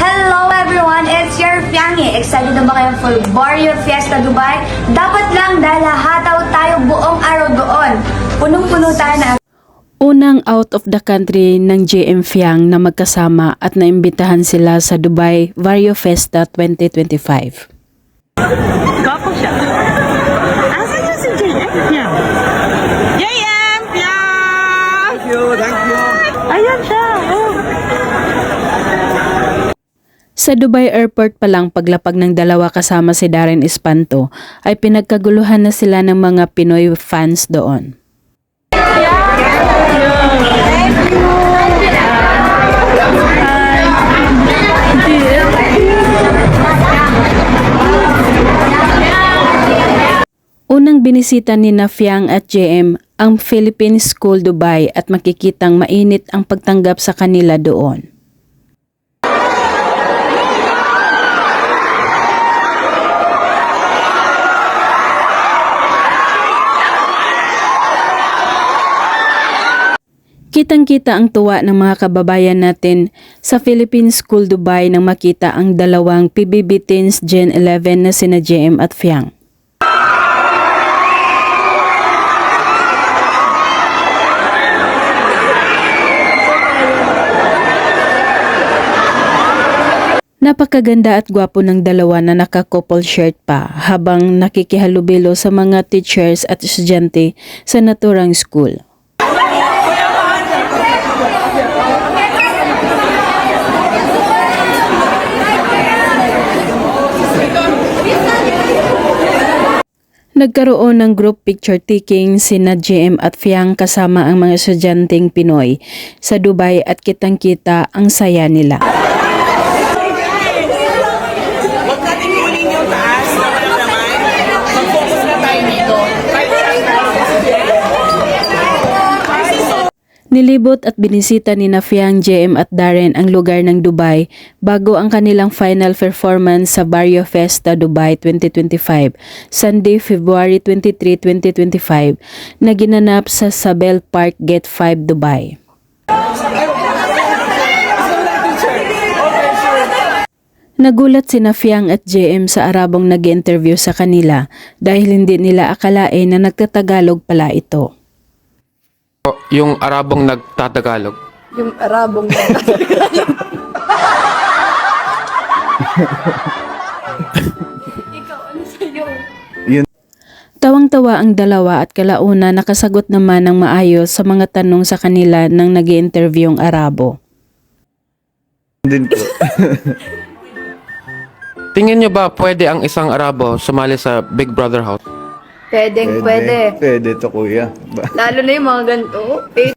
Hello everyone! It's your Fiangi! Excited na ba kayo for Barrio Fiesta Dubai? Dapat lang dahil hahataw tayo buong araw doon. Punong-puno tayo na Unang out of the country ng JM Fiang na magkasama at naimbitahan sila sa Dubai Vario Festa 2025. Gwapo siya. Asan yung si JM? Yan. Sa Dubai Airport pa lang paglapag ng dalawa kasama si Darren Espanto ay pinagkaguluhan na sila ng mga Pinoy fans doon. Unang binisita ni na Fiang at JM ang Philippine School Dubai at makikitang mainit ang pagtanggap sa kanila doon. Kitang-kita ang tuwa ng mga kababayan natin sa Philippine School Dubai nang makita ang dalawang PBB Teens Gen 11 na sina JM at Fiang. Napakaganda at gwapo ng dalawa na naka-couple shirt pa habang nakikihalubilo sa mga teachers at estudyante sa naturang school. Nagkaroon ng group picture taking sina JM at Fiang kasama ang mga estudyanteng Pinoy sa Dubai at kitang-kita ang saya nila. Huwag natin kunin yung taas. Wala naman. Mag-focus na tayo dito. Nilibot at binisita ni na Fiang, JM at Darren ang lugar ng Dubai bago ang kanilang final performance sa Barrio Festa Dubai 2025, Sunday, February 23, 2025, na ginanap sa Sabel Park Gate 5, Dubai. Nagulat si Fiang at JM sa Arabong nag interview sa kanila dahil hindi nila akalain na nagtatagalog pala ito. Yung Arabong nagtatagalog. Yung Arabong na. Tawang-tawa ang dalawa at kalauna nakasagot naman ng maayos sa mga tanong sa kanila nang nag interview ang Arabo. Din po. Tingin nyo ba pwede ang isang Arabo sumali sa Big Brother House? Pwedeng pwede. Pwede to kuya. Ba- Lalo na yung mga ganito. Eh,